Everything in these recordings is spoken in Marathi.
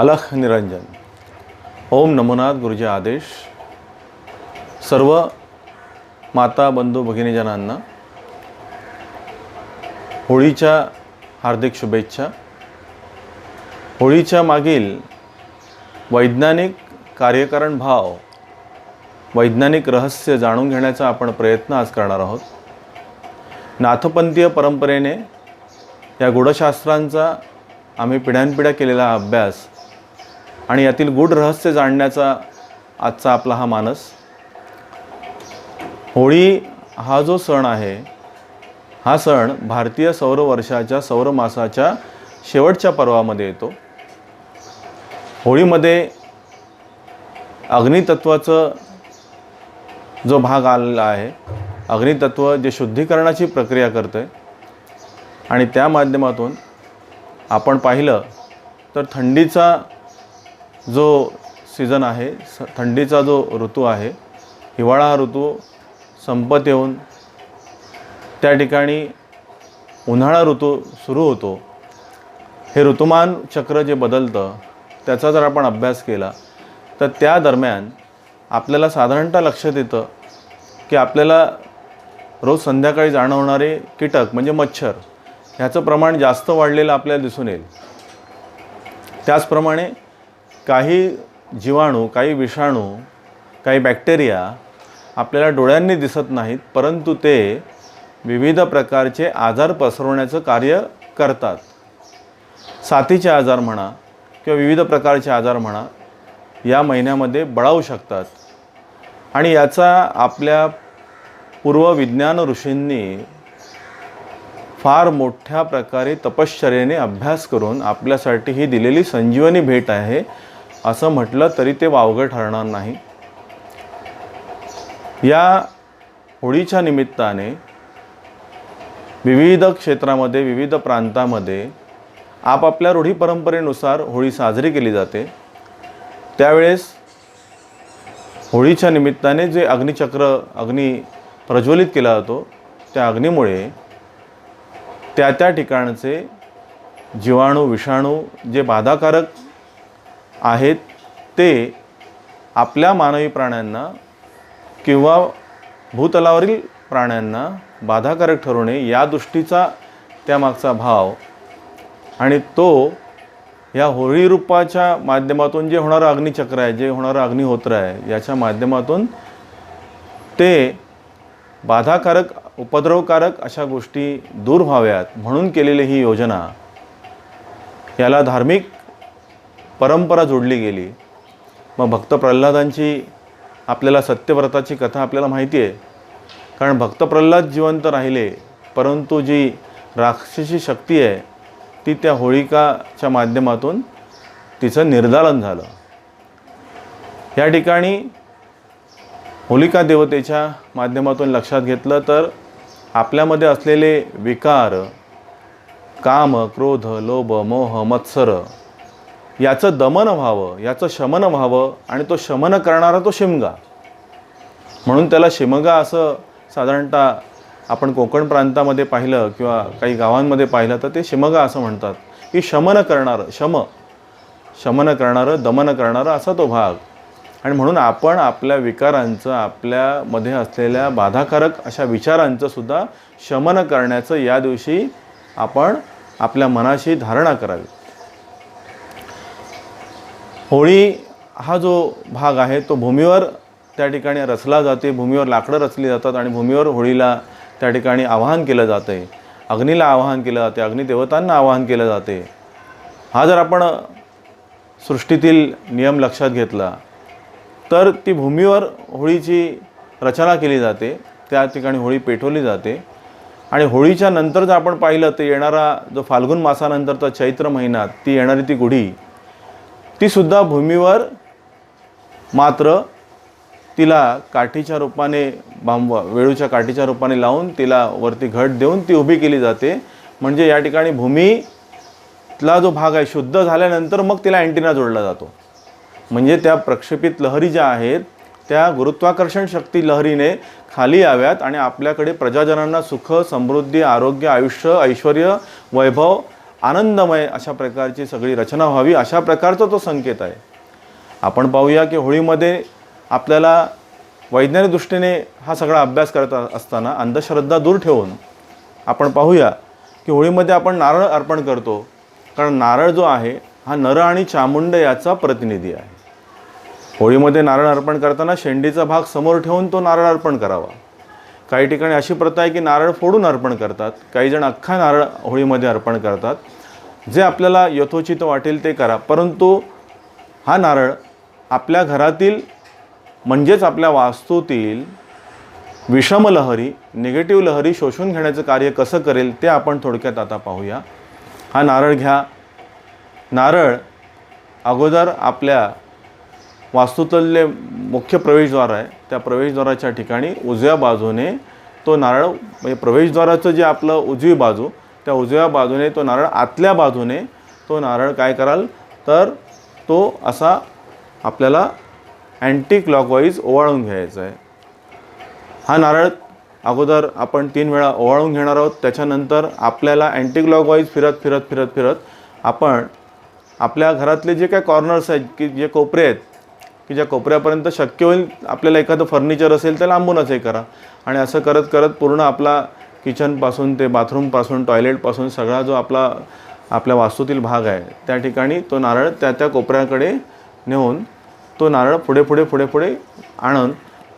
अलख निरंजन। ओम नमोनाथ गुरुजी आदेश। सर्व माता बंधू भगिनीजनांना होळीच्या हार्दिक शुभेच्छा। होळीच्या मागील वैज्ञानिक कार्यकारण भाव वैज्ञानिक रहस्य जाणून घेण्याचा आपण प्रयत्न आज करणार आहोत। नाथपंथीय परंपरेने या गूढशास्त्रांचा आम्ही पिढ्यानपिढ्या केलेला अभ्यास आणि यातील गूढ रहस्य जाणण्याचा आजचा आपला हा मानस. होळी हा जो सण आहे हा सण भारतीय सौर वर्षाच्या शेवटच्या पर्वामध्ये येतो. होळीमध्ये अग्नितत्वाचं जो भाग आलेला आहे अग्नितत्व जे शुद्धीकरणाची प्रक्रिया करतं आहे आणि त्या माध्यमातून आपण पाहिलं तर थंडीचा जो सीझन आहे स थंडीचा जो ऋतू आहे हिवाळा हा ऋतू संपत येऊन त्या ठिकाणी उन्हाळा ऋतू सुरू होतो. हे ऋतुमान चक्र जे बदलतं त्याचा जर आपण अभ्यास केला तर त्या दरम्यान आपल्याला साधारणतः लक्षात येतं की आपल्याला रोज संध्याकाळी जाणवणारे कीटक म्हणजे मच्छर ह्याचं प्रमाण जास्त वाढलेलं आपल्याला दिसून येईल. त्याचप्रमाणे काही जीवाणू काही विषाणू काही बॅक्टेरिया आपल्याला डोळ्यांनी दिसत नाहीत परंतु ते विविध प्रकारचे आजार पसरवण्याचं कार्य करतात. साथीचे आजार म्हणा किंवा विविध प्रकारचे आजार म्हणा या महिन्यामध्ये बळावू शकतात. आणि याचा आपल्या पूर्व विज्ञान ऋषींनी फार मोठ्या प्रकारे तपश्चर्याने अभ्यास करून आपल्यासाठी ही दिलेली संजीवनी भेट आहे. असं म्हटलं तरी ते वावगं ठरणार नाही. या होळीच्या निमित्ताने विविध क्षेत्रामध्ये विविध प्रांतामध्ये आपापल्या रूढी परंपरेनुसार होळी साजरी केली जाते. त्यावेळेस होळीच्या निमित्ताने जे अग्निचक्र अग्नी प्रज्वलित केला जातो त्या अग्नीमुळे त्या त्या ठिकाणचे जीवाणू विषाणू जे बाधाकारक आहेत ते आपल्या मानवी प्राण्यांना किंवा भूतलावरील प्राण्यांना बाधाकारक ठरू नये या दृष्टीचा त्यामागचा भाव. आणि तो या होळी रूपाच्या माध्यमातून जे होणारं अग्निचक्र आहे जे होणारं अग्निहोत्र आहे याच्या माध्यमातून ते बाधाकारक उपद्रवकारक अशा गोष्टी दूर व्हाव्यात. म्हणून केलेली ही योजना याला धार्मिक परंपरा जोडली गेली. मग भक्त प्रल्हादांची आपल्याला सत्यव्रताची कथा आपल्याला माहिती आहे. कारण भक्त प्रल्हाद जिवंत राहिले परंतु जी राक्षसी शक्ती आहे ती त्या होळिकाच्या माध्यमातून तिचं निर्दालन झालं. या ठिकाणी होलिका देवतेच्या माध्यमातून लक्षात घेतलं तर आपल्यामध्ये असलेले विकार काम क्रोध लोभ मोह मत्सर याचं दमन व्हावं याचं शमन व्हावं आणि तो शमन करणारा तो शिमगा. म्हणून त्याला शिमगा असं साधारणतः आपण कोकण प्रांतामध्ये पाहिलं किंवा काही गावांमध्ये पाहिलं तर ते शिमगा असं म्हणतात. की शमन करणारं शम शमन करणारं दमन करणारं असा तो भाग. आणि म्हणून आपण आपल्या विकारांचं आपल्यामध्ये असलेल्या बाधाकारक अशा विचारांचं सुद्धा शमन करण्याचं या दिवशी आपण आपल्या मनाशी धारणा करावी. होळी हा जो भाग आहे तो भूमीवर त्या ठिकाणी रचला जाते भूमीवर लाकडं रचली जातात आणि भूमीवर होळीला त्या ठिकाणी आवाहन केलं जातं. आहे अग्नीला आवाहन केलं जाते अग्निदेवतांना आवाहन केलं जाते. हा जर आपण सृष्टीतील नियम लक्षात घेतला तर ती भूमीवर होळीची रचना केली जाते त्या ठिकाणी होळी पेटवली जाते. आणि होळीच्या नंतर जर आपण पाहिलं तर येणारा जो फाल्गुन मासानंतरचा चैत्र महिन्यात ती येणारी ती गुढी तीसुद्धा भूमीवर मात्र तिला काठीच्या रूपाने बांब वेळूच्या काठीच्या रूपाने लावून तिला वरती घट देऊन ती उभी केली जाते. म्हणजे या ठिकाणी भूमीतला जो भाग आहे शुद्ध झाल्यानंतर मग तिला अँटिना जोडला जातो. म्हणजे त्या प्रक्षेपित लहरी ज्या आहेत त्या गुरुत्वाकर्षण शक्ती लहरीने खाली याव्यात आणि आपल्याकडे प्रजाजनांना सुख समृद्धी आरोग्य आयुष्य ऐश्वर वैभव आनंदमय अशा प्रकारची सगळी रचना व्हावी अशा प्रकारचा तो संकेत आहे. आपण पाहूया की होळीमध्ये आपल्याला वैज्ञानिक दृष्टीने हा सगळा अभ्यास करत असताना अंधश्रद्धा दूर ठेवून आपण पाहूया की होळीमध्ये आपण नारळ अर्पण करतो. कारण नारळ जो आहे हा नर आणि चामुंड याचा प्रतिनिधी आहे. होळीमध्ये नारळ अर्पण करताना शेंडीचा भाग समोर ठेवून तो नारळ अर्पण करावा. काही ठिकाणी अशी प्रथा आहे की नारळ फोडून अर्पण करतात. काही जण अख्खा नारळ होळीमध्ये अर्पण करतात. जे आपल्याला यथोचित वाटेल ते करा. परंतु हा नारळ आपल्या घरातील म्हणजेच आपल्या वास्तूतील विषम लहरी निगेटिव्ह लहरी शोषून घेण्याचं कार्य कसं करेल ते आपण थोडक्यात आता पाहूया. हा नारळ घ्या. नारळ अगोदर आपल्या वास्तुतल्य मुख्य प्रवेशद्वार आहे. त्या प्रवेशद्वाराच्या ठिकाणी उजव्या बाजूने तो नारळ म्हणजे प्रवेशद्वाराचं जे आपलं उजवी बाजू त्या उजव्या बाजूने तो नारळ आतल्या बाजूने तो नारळ काय कराल? तर तो असा आपल्याला अँटी क्लॉकवाईज ओवाळून घ्यायचा आहे. हा नारळ अगोदर आपण तीन वेळा ओवाळून घेणार आहोत. त्याच्यानंतर आपल्याला अँटी क्लॉकवाईज फिरत फिरत फिरत फिरत आपण आपल्या घरातले जे काय कॉर्नर्स आहेत की जे कोपरे आहेत की ज्या कोपऱ्यापर्यंत शक्य होईल आपल्याला एखादं फर्निचर असेल तर लांबूनच हे करा. आणि असं करत करत पूर्ण आपला किचनपासून ते बाथरूमपासून टॉयलेटपासून सगळा जो आपला आपल्या वास्तूतील भाग आहे त्या ठिकाणी तो नारळ त्या त्या कोपऱ्याकडे नेऊन तो नारळ पुढे पुढे पुढे पुढे आणून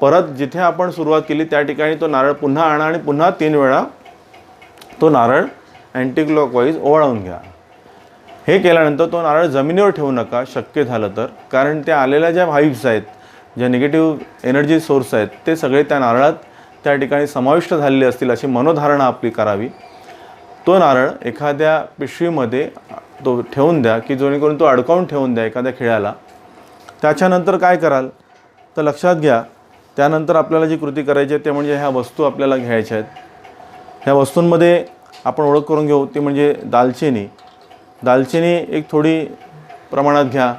परत जिथे आपण सुरुवात केली त्या ठिकाणी तो नारळ पुन्हा आणा आणि पुन्हा तीन वेळा तो नारळ अँटी क्लॉकवाईज ओवाळून घ्या. हे केल्यानंतर तो नारळ जमिनीवर ठेवू नका शक्य झालं तर. कारण त्या आलेल्या ज्या व्हाईब्स आहेत ज्या निगेटिव्ह एनर्जी सोर्स आहेत ते सगळे त्या नारळात त्या ठिकाणी समाविष्ट झालेले असतील अशी मनोधारणा आपली करावी. तो नारळ एखाद्या पिशवीमध्ये तो ठेवून द्या की जेणेकरून तो अडकावून ठेवून द्या एखाद्या खिळ्याला. त्याच्यानंतर काय कराल? तर लक्षात घ्या त्यानंतर आपल्याला जी कृती करायची आहे ते म्हणजे ह्या वस्तू आपल्याला घ्यायच्या आहेत. ह्या वस्तूंमध्ये आपण ओळख करून घेऊ ती म्हणजे दालचिनी. दालचिनी एक थोडी प्रमाणात घ्या.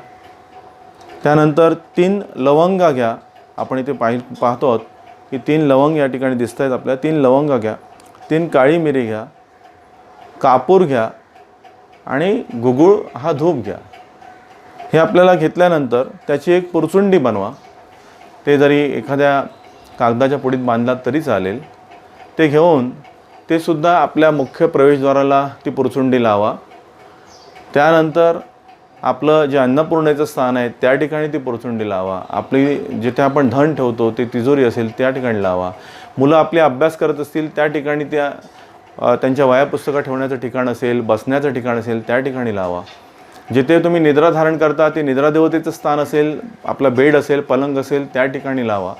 त्यानंतर तीन लवंगा घ्या. आपण इथे पाहि पाहतो आहोत की तीन लवंग या ठिकाणी दिसत आहेत आपल्याला. तीन लवंगा घ्या. तीन काळी मिरी घ्या. कापूर घ्या. आणि गुगुळ हा धूप घ्या. हे आपल्याला घेतल्यानंतर त्याची एक पुरचुंडी बनवा. ते जरी एखाद्या कागदाच्या पुडीत बांधलात तरी चालेल. ते घेऊन ते सुद्धा आपल्या मुख्य प्रवेशद्वाराला ती पुरचुंडी लावा. त्यानंतर आपलं जे अन्नपूर्णेचं स्थान आहे त्या ठिकाणी ती पुरचुंडी लावा. आपली जिथे आपण धन ठेवतो ते तिजोरी असेल त्या ठिकाणी लावा. मुलं आपले अभ्यास करत असतील त्या ठिकाणी त्या त्यांच्या वया पुस्तकं ठेवण्याचं ठिकाण असेल बसण्याचं ठिकाण असेल त्या ठिकाणी लावा. जिथे तुम्ही निद्रा धारण करता ते निद्रा देवतेचं स्थान असेल आपला बेड असेल पलंग असेल त्या ठिकाणी लावा.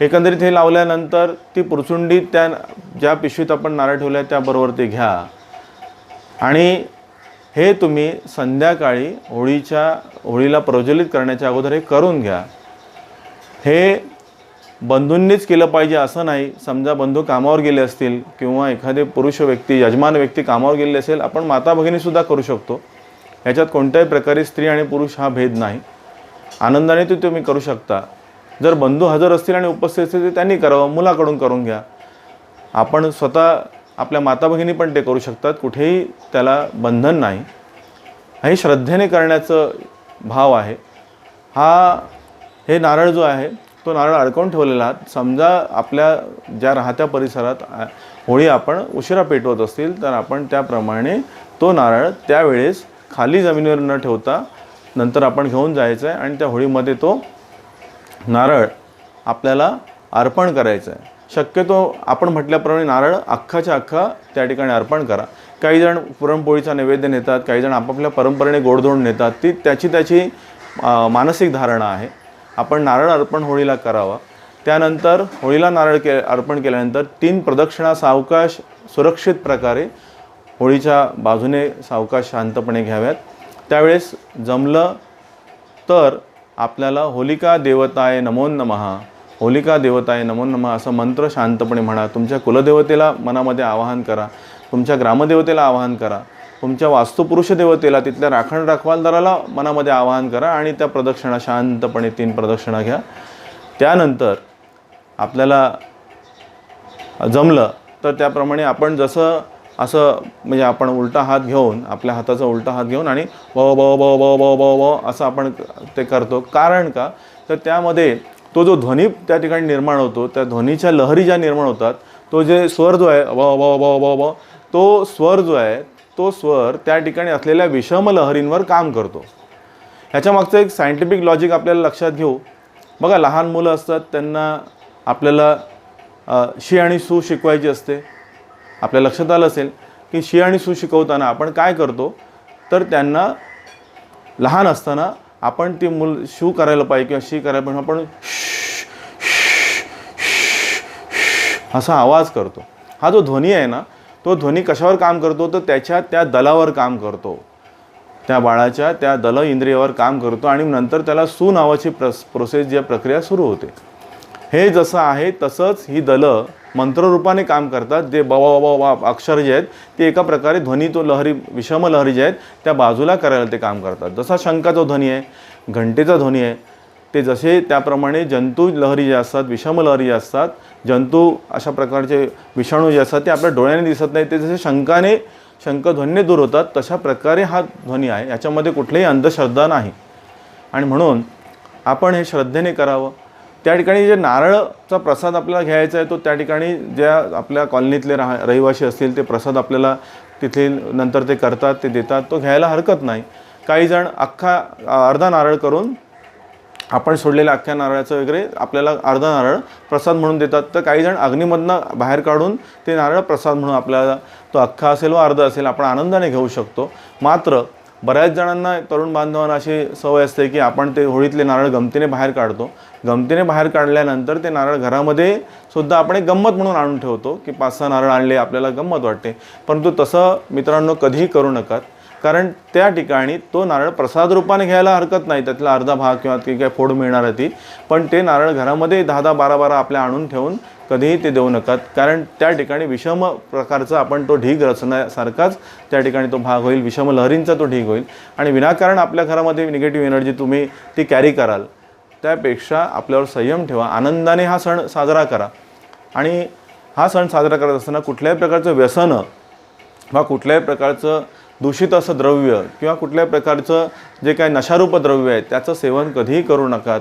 एकंदरीत हे लावल्यानंतर ती पुरचुंडी त्या ज्या पिशवीत आपण नारळ ठेवल्या त्याबरोबर ते घ्या. आणि हे तुम्ही संध्याकाळी होळीच्या होळीला प्रज्वलित करण्याच्या अगोदर हे करून घ्या. हे बंधूंनीच केलं पाहिजे असं नाही. समजा बंधू कामावर गेले असतील किंवा एखादे पुरुष व्यक्ती यजमान व्यक्ती कामावर गेले असेल आपण माता भगिनीसुद्धा करू शकतो. याच्यात कोणत्याही प्रकारे स्त्री आणि पुरुष हा भेद नाही. आनंदाने ते तुम्ही करू शकता. जर बंधू हजर असतील आणि उपस्थित असतील तर त्यांनी करावं मुलाकडून करून घ्या. आपण स्वतः आपल्या माता भगिनी पण ते करू शकतात. कुठेही त्याला बंधन नाही. हे श्रद्धेने करण्याचं भाव आहे. हा हे नारळ जो आहे तो नारळ अडकवून ठेवलेला समजा आपल्या ज्या राहत्या परिसरात होळी आपण उशिरा पेटवत असतील तर आपण त्याप्रमाणे तो नारळ त्यावेळेस खाली जमिनीवर न ठेवता नंतर आपण घेऊन जायचं आहे आणि त्या होळीमध्ये तो नारळ आपल्याला अर्पण करायचं आहे शक्यतो आपण म्हटल्याप्रमाणे नारळ अख्खाच्या अख्खा त्या ठिकाणी अर्पण करा. काही जण पुरणपोळीचा नैवेद्य नेतात काही जण आपापल्या परंपरेने गोडधोड नेतात. ती त्याची त्याची मानसिक धारणा आहे. आपण नारळ अर्पण होळीला करावा. त्यानंतर होळीला नारळ के अर्पण केल्यानंतर तीन प्रदक्षिणा सावकाश सुरक्षित प्रकारे होळीच्या बाजूने सावकाश शांतपणे घ्याव्यात. त्यावेळेस जमलं तर आपल्याला होलिका देवताय नमो नमः होलिका देवताय नमो नमः असं मंत्र शांतपणे म्हणा. तुमच्या कुलदेवतेला मनामध्ये आवाहन करा. तुमच्या ग्रामदेवतेला आवाहन करा तुमच्या वास्तुपुरुष देवतेला तिथल्या राखण राखवालदाराला मनामध्ये आवाहन करा आणि त्या प्रदक्षिणा शांतपणे तीन प्रदक्षिणा घ्या त्यानंतर आपल्याला जमलं तर त्याप्रमाणे आपण जसं असं म्हणजे आपण उलटा हात घेऊन आपल्या हाताचा उलटा हात घेऊन आणि व ब ब ब ब ब ब असं आपण ते करतो कारण का तर त्यामध्ये तो जो ध्वनी त्या ठिकाणी निर्माण होतो त्या ध्वनीच्या लहरी ज्या निर्माण होतात तो जे स्वर जो आहे व ब ब ब ब तो स्वर जो आहे तो स्वर त्या ठिकाणी असलेल्या विषम लहरींवर काम करतो. ह्याच्या मागचं एक सायंटिफिक लॉजिक आपल्याला लक्षात घेऊ. बघा लहान मुलं असतात त्यांना आपल्याला शी आणि सू शिकवायची असते. आपल्या लक्षात आलं असेल की शी आणि सू शिकवताना आपण काय करतो? तर त्यांना लहान असताना आपण ती मूल शू करायला पाहिजे किंवा शी करायला पाहिजे आपण असा आवाज करतो. हा जो ध्वनी आहे ना तो ध्वनी कशावर काम करतो? तर त्याच्या त्या दलावर काम करतो. त्या बाळाच्या त्या दल इंद्रियावर काम करतो आणि नंतर त्याला सू नावाची प्रस प्रोसेस जी प्रक्रिया सुरू होते. हे जसं आहे तसंच ही दलं मंत्ररूपाने काम करतात. जे बवा बवा बा अक्षर जे आहेत ते एका प्रकारे ध्वनी तो लहरी विषम लहरी जे आहेत त्या बाजूला करायला ते काम करतात. जसा शंकाचा ध्वनी आहे घंटेचा ध्वनी आहे ते जसे त्याप्रमाणे जंतू लहरी जे असतात विषम लहरी जे असतात जंतू अशा प्रकारचे विषाणू जे असतात ते आपल्या डोळ्याने दिसत नाही ते जसे शंकाने शंकध्वनीने दूर होतात तशा प्रकारे हा ध्वनी आहे. याच्यामध्ये कुठलीही अंधश्रद्धा नाही. आणि म्हणून आपण हे श्रद्धेने करावं. त्या ठिकाणी जे नारळचा प्रसाद आपल्याला घ्यायचा आहे तो त्या ठिकाणी ज्या आपल्या कॉलनीतले राहा रहिवासी असतील ते प्रसाद आपल्याला तिथे नंतर ते करतात ते देतात. तो घ्यायला हरकत नाही. काही जण अख्खा अर्धा नारळ करून आपण सोडलेल्या अख्ख्या नारळाचं वगैरे आपल्याला अर्धा नारळ प्रसाद म्हणून देतात. तर काही जण अग्नीमधनं बाहेर काढून ते नारळ प्रसाद म्हणून आपल्याला तो अख्खा असेल व अर्धा असेल आपण आनंदाने घेऊ शकतो. मात्र बऱ्याच जणांना तरुण बांधवांना अशी सवय असते की आपण ते होळीतले नारळ गमतीने बाहेर काढतो. गमतीने बाहेर काढल्यानंतर ते नारळ घरामध्ये सुद्धा आपण एक गंमत म्हणून आणून ठेवतो की पाच सहा नारळ आणले आपल्याला गंमत वाटते. परंतु तसं मित्रांनो कधीही करू नका. कारण त्या ठिकाणी तो नारळ प्रसाद रूपाने घ्यायला हरकत नाही. त्यातला अर्धा भाग किंवा ती काय फोड मिळणार आहे ती. पण ते नारळ घरामध्ये दहा दहा बारा बारा आपल्या आणून ठेवून कधीही ते देऊ नकात कारण त्या ठिकाणी विषम प्रकारचा आपण तो ढीग रचण्यासारखाच त्या ठिकाणी तो भाग होईल. विषम लहरींचा तो ढीग होईल. आणि विनाकारण आपल्या घरामध्ये निगेटिव्ह एनर्जी तुम्ही ती कॅरी कराल. त्यापेक्षा आपल्यावर संयम ठेवा. आनंदाने हा सण साजरा करा. आणि हा सण साजरा करत असताना कुठल्याही प्रकारचं व्यसनं किंवा कुठल्याही प्रकारचं दूषित असं द्रव्य किंवा कुठल्याही प्रकारचं जे काही नशारूप द्रव्य आहे त्याचं सेवन कधीही करू नका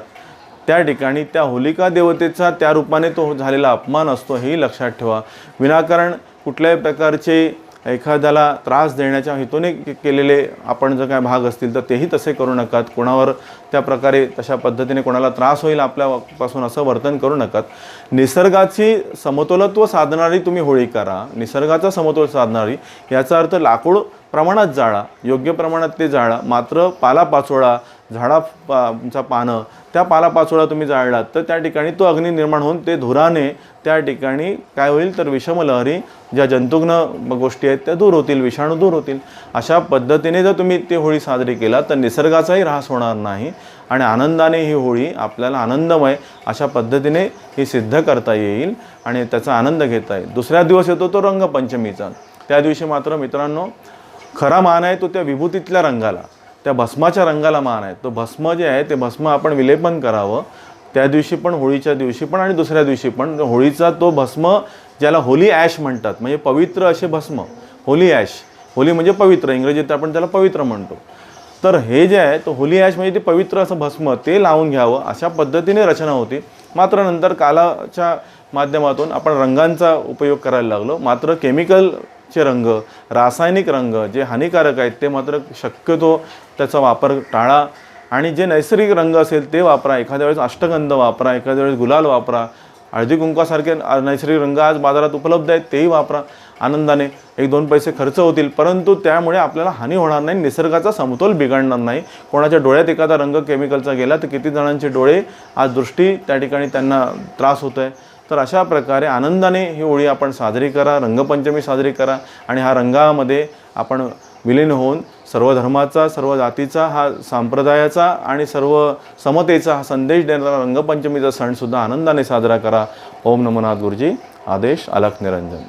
त्या ठिकाणी त्या होलिका देवतेचा त्या रूपाने तो झालेला अपमान असतो हेही लक्षात ठेवा. विनाकारण कुठल्याही प्रकारचे एखाद्याला त्रास देण्याच्या हेतूने केलेले आपण जर काय भाग असतील तर तेही तसे करू नकात. कोणावर त्या प्रकारे तशा पद्धतीने कोणाला त्रास होईल आपल्यापासून असं वर्तन करू नकात. निसर्गाची समतोलत्व साधणारी तुम्ही होळी करा निसर्गाचा समतोल साधणारी याचा अर्थ लाकूड प्रमाणात जाळा योग्य प्रमाणात ते जाळा मात्र पालापाचोळा झाडाचा पानं त्या पालापाचोळा तुम्ही जाळलात तर त्या ठिकाणी तो अग्नी निर्माण होऊन ते धुराने त्या ठिकाणी काय होईल तर विषमलहरी ज्या जंतुग्न गोष्टी आहेत त्या दूर होतील विषाणू दूर होतील. अशा पद्धतीने जर तुम्ही ती होळी साजरी केला तर निसर्गाचाही ऱ्हास होणार नाही. आणि आनंदाने ही होळी आपल्याला आनंदमय अशा पद्धतीने ही सिद्ध करता येईल आणि त्याचा आनंद घेता येईल. दुसऱ्या दिवस येतो तो रंगपंचमीचा. त्या दिवशी मात्र मित्रांनो खरा मान आहे तो त्या विभूतीतल्या रंगाला त्या भस्माच्या रंगाला मान आहे. तो भस्म जे आहे ते भस्म आपण विलेपन करावं. त्या दिवशी पण होळीच्या दिवशी पण आणि दुसऱ्या दिवशी पण. होळीचा तो भस्म ज्याला होली ॲश म्हणतात म्हणजे पवित्र असे भस्म. Holy ash. होली म्हणजे पवित्र. इंग्रजीत आपण त्याला पवित्र म्हणतो. तर हे जे आहे तो होली ॲश म्हणजे ते पवित्र असं भस्म ते लावून घ्यावं अशा पद्धतीने रचना होती. मात्र नंतर कालाच्या माध्यमातून आपण रंगांचा उपयोग करायला लागलो. मात्र केमिकलचे रंग रासायनिक रंग जे हानिकारक आहेत ते मात्र शक्यतो त्याचा वापर टाळा. आणि जे नैसर्गिक रंग असेल ते वापरा. एखाद्या वेळेस अष्टगंध वापरा एखाद्या वेळेस गुलाल वापरा. हळदी कुंकासारखे नैसर्गिक रंग आज बाजारात उपलब्ध आहेत तेही वापरा. आनंदाने एक दोन पैसे खर्च होतील. परंतु त्यामुळे आपल्याला हानी होणार नाही निसर्गाचा समतोल बिघडणार नाही. कोणाच्या डोळ्यात एखादा रंग केमिकलचा गेला तर किती जणांचे डोळे आज दृष्टी त्या ठिकाणी त्यांना त्रास होतो आहे तर अशा प्रकारे आनंदाने ही होळी आपण साजरी करा रंगपंचमी साजरी करा आणि हा रंगामध्ये आपण विलीन होऊन सर्व धर्माचा सर्व जातीचा हा संप्रदायाचा आणि सर्व समतेचा हा संदेश देणारा रंगपंचमीचा सणसुद्धा आनंदाने साजरा करा. ओम नमनाथ गुरुजी. आदेश अलख निरंजन.